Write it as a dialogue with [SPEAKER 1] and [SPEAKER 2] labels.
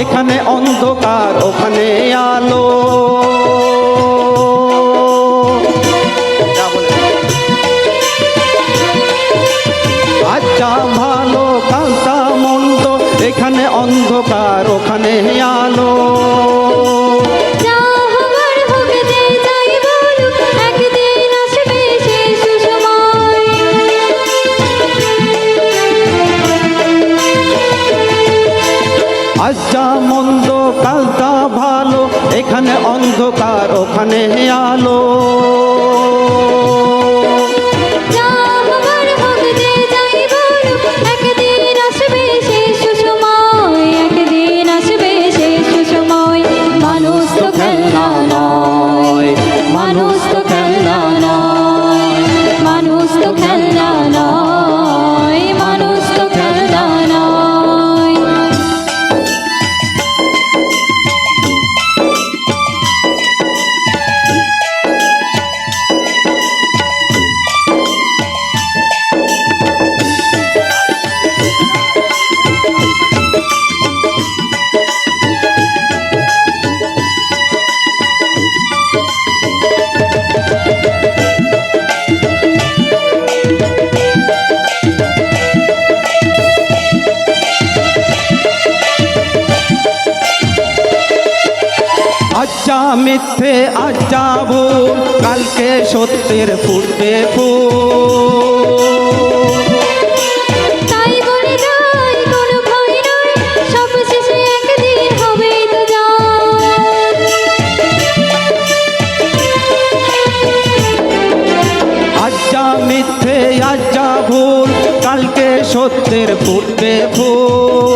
[SPEAKER 1] এখানে অন্ধকার ওখানে আলো। আচ্ছা ভালো কালতা মন্দ এখানে অন্ধকার ওখানে আলো। আজটা মন্দ কালটা ভালো এখানে অন্ধকার ওখানে আলো। মিথ্যে আজ যাব কালকে সত্যের ফুটবে ফুল। মিথ্যে আজ যা ভুল কালকে সত্যের ফুটবে ফুল।